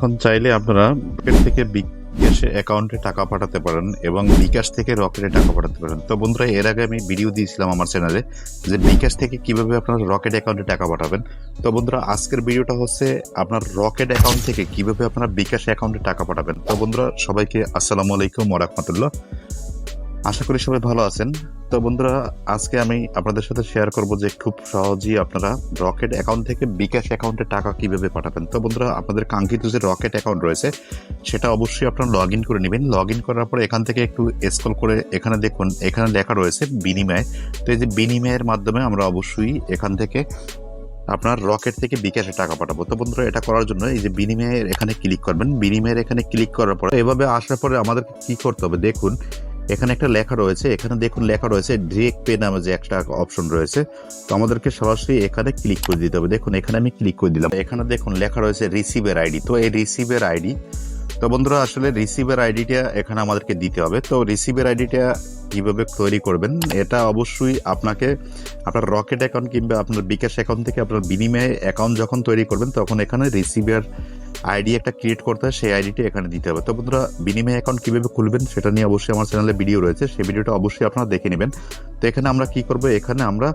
এখন চাইলে আপনারা পকেট থেকে বিকাশ অ্যাকাউন্টে টাকা পাঠাতে পারেন এবং বিকাশ থেকে রকেটে টাকা পাঠাতে পারেন। তো বন্ধুরা, এর আগে আমি ভিডিও দিয়েছিলাম আমার চ্যানেলে যে বিকাশ থেকে কীভাবে আপনার রকেট অ্যাকাউন্টে টাকা পাঠাবেন। তো বন্ধুরা, আজকের ভিডিওটা হচ্ছে আপনার রকেট অ্যাকাউন্ট থেকে কীভাবে আপনার বিকাশ অ্যাকাউন্টে টাকা পাঠাবেন। তো বন্ধুরা, সবাইকে আসসালামু আলাইকুম ওরহমতুল্লাহ আশা করি সবাই ভালো আছেন। তো বন্ধুরা, আজকে আমি আপনাদের সাথে শেয়ার করব যে খুব সহজেই আপনারা রকেট অ্যাকাউন্ট থেকে বিকাশ অ্যাকাউন্টে টাকা কীভাবে পাঠাবেন। তো বন্ধুরা, আপনাদের কাঙ্ক্ষিত যে রকেট অ্যাকাউন্ট রয়েছে, সেটা অবশ্যই আপনারা লগ ইন করে নেবেন। লগ ইন করার পরে এখান থেকে একটু স্ক্রল করে এখানে দেখুন, এখানে লেখা রয়েছে বিনিময়। তো এই যে বিনিময়ের মাধ্যমে আমরা অবশ্যই এখান থেকে আপনার রকেট থেকে বিকাশে টাকা পাঠাবো। তো বন্ধুরা, এটা করার জন্য এই যে বিনিময়ের এখানে ক্লিক করবেন। বিনিময়ের এখানে ক্লিক করার পরে, এভাবে আসার পরে আমাদের কি করতে হবে? দেখুন এখানে একটা লেখা রয়েছে, এখানে দেখুন লেখা রয়েছে ডিরেক্ট পে নামে যে একটা অপশন রয়েছে। তো আমাদেরকে সরাসরি এখানে ক্লিক করে দিতে হবে। দেখুন, এখানে আমি ক্লিক করে দিলাম। এখানে দেখুন লেখা রয়েছে রিসিভের আইডি তো এই রিসিভের আইডি তো বন্ধুরা আসলে রিসিভের আইডিটা এখানে আমাদেরকে দিতে হবে। তো রিসিভের আইডিটা কীভাবে তৈরি করবেন? এটা অবশ্যই আপনাকে আপনার রকেট অ্যাকাউন্ট কিংবা আপনার বিকাশ অ্যাকাউন্ট থেকে আপনার বিনিময়ে অ্যাকাউন্ট যখন তৈরি করবেন, তখন এখানে রিসিভের আইডি একটা ক্রিয়েট করতে হয়, সেই আইডিটা এখানে দিতে হবে। তো বন্ধুরা, বিনিময় অ্যাকাউন্ট কীভাবে খুলবেন সেটা নিয়ে অবশ্যই আমার চ্যানেলে ভিডিও রয়েছে। সেই ভিডিওটা অবশ্যই আপনারা দেখে নেবেন। তো এখানে আমরা কি করব? এখানে আমরা,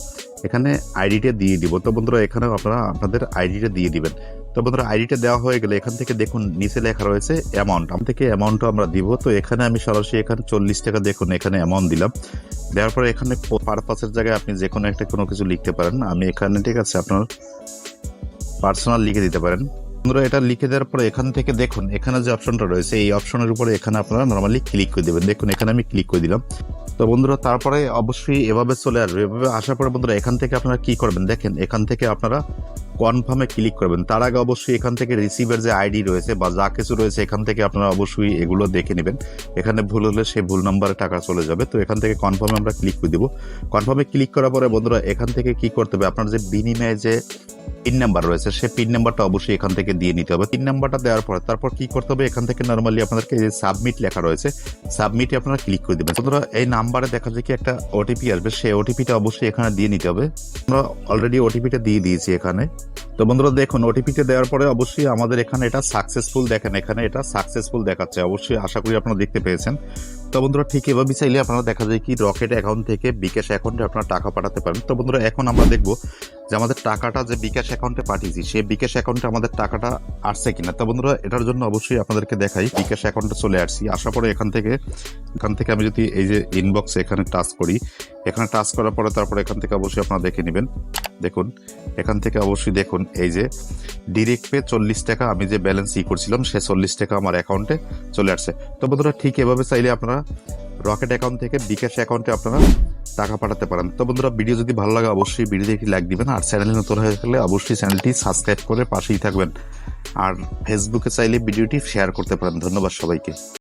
এখানে আইডিটা দিয়ে দিব। তো বন্ধুরা, এখানে আপনারা আপনাদের আইডিটা দিয়ে দিবেন। তো বন্ধুরা, আইডিটা দেওয়া হয়ে গেলে এখান থেকে দেখুন, নিচে লেখা রয়েছে অ্যামাউন্ট আম থেকে অ্যামাউন্টও আমরা দিব। তো এখানে আমি সরাসরি এখানে চল্লিশ টাকা দেখুন, এখানে অ্যামাউন্ট দিলাম। দেওয়ার পরে এখানে পারপাসের জায়গায় আপনি যে কোনো একটা কোনো কিছু লিখতে পারেন। আমি এখানে, ঠিক আছে, আপনার পার্সোনাল লিখে দিতে পারেন। বন্ধুরা, এটা লিখে দেওয়ার পরে এখান থেকে দেখুন, এখানে যে অপশনটা রয়েছে, এই অপশনের উপরে এখানে আপনারা নর্মালি ক্লিক করে দেবেন। দেখুন, এখানে আমি ক্লিক করে দিলাম। তো বন্ধুরা, তারপরে অবশ্যই এভাবে চলে আসবে। এভাবে আসার পরে বন্ধুরা, এখান থেকে আপনারা কি করবেন? দেখেন, এখান থেকে আপনারা কনফার্মে ক্লিক করবেন। তার আগে অবশ্যই এখান থেকে রিসিভের যে আইডি রয়েছে বা যা কিছু রয়েছে, এখান থেকে আপনারা অবশ্যই এগুলো দেখে নেবেন। এখানে ভুল হলে সেই ভুল নাম্বারে টাকা চলে যাবে। তো এখান থেকে কনফার্মে আমরা ক্লিক করে দেবো। কনফার্মে ক্লিক করার পরে বন্ধুরা, এখান থেকে কি করতে হবে? আপনার যে বিনিময়ে যে পিন নাম্বার রয়েছে সেই পিন নাম্বারটা অবশ্যই এখান থেকে দিয়ে নিতে হবে। পিন নাম্বারটা দেওয়ার পরে তারপর কি করতে হবে? এখান থেকে নর্মালি আপনাদেরকে যে সাবমিট লেখা রয়েছে সাবমিটে আপনারা ক্লিক করে দেবেন। বন্ধুরা, এই নাম্বারে দেখা যায় কি একটা ওটিপি আসবে, সেই ওটিপিটা অবশ্যই এখানে দিয়ে নিতে হবে। আমরা অলরেডি ওটিপিটা দিয়ে দিয়েছি এখানে। তো বন্ধুরা, দেখুন ওটিপিটা দেওয়ার পরে অবশ্যই আমাদের এখানে এটা সাকসেসফুল দেখেন, এখানে এটা সাকসেসফুল দেখাচ্ছে। অবশ্যই আশা করি আপনারা দেখতে পেয়েছেন। তো বন্ধুরা ঠিক এভাবে চাইলে আপনারা দেখা যায় কি রকেট অ্যাকাউন্ট থেকে বিকাশ অ্যাকাউন্টে আপনারা টাকা পাঠাতে পারেন তো বন্ধুরা এখন আমরা দেখব যে আমাদের টাকাটা যে বিকাশ অ্যাকাউন্টে পাঠিয়েছি, সেই বিকাশ অ্যাকাউন্টে আমাদের টাকাটা আসছে কিনা। তো বন্ধুরা এটার জন্য অবশ্যই আপনাদেরকে দেখাই, বিকাশ অ্যাকাউন্টে চলে আসছি। আসার পরে এখান থেকে এখান থেকে আমি যদি এই যে ইনবক্স এখানে টাচ করি, এখানে টাচ করার পরে তারপরে এখান থেকে অবশ্যই আপনারা দেখে নেবেন। দেখুন, এখান থেকে অবশ্যই দেখুন, এই যে ডিরেক্ট পে চল্লিশ টাকা আমি যে ব্যালেন্স ই করছিলাম, সে চল্লিশ টাকা আমার অ্যাকাউন্টে চলে আসছে। তো বন্ধুরা, ঠিক এভাবে চাইলে আপনারা রকেট অ্যাকাউন্ট থেকে বিকাশ অ্যাকাউন্টে আপনারা টাকা পাঠাতে পারেন। তো বন্ধুরা ভিডিও যদি ভালো লাগে, অবশ্যই ভিডিওতে একটি লাইক দিবেন, আর চ্যানেলে নতুন হয়ে গেলে অবশ্যই চ্যানেলটি সাবস্ক্রাইব করে পাশেই থাকবেন। আর ফেসবুকে চাইলে ভিডিওটি শেয়ার করতে পারেন। ধন্যবাদ সবাইকে।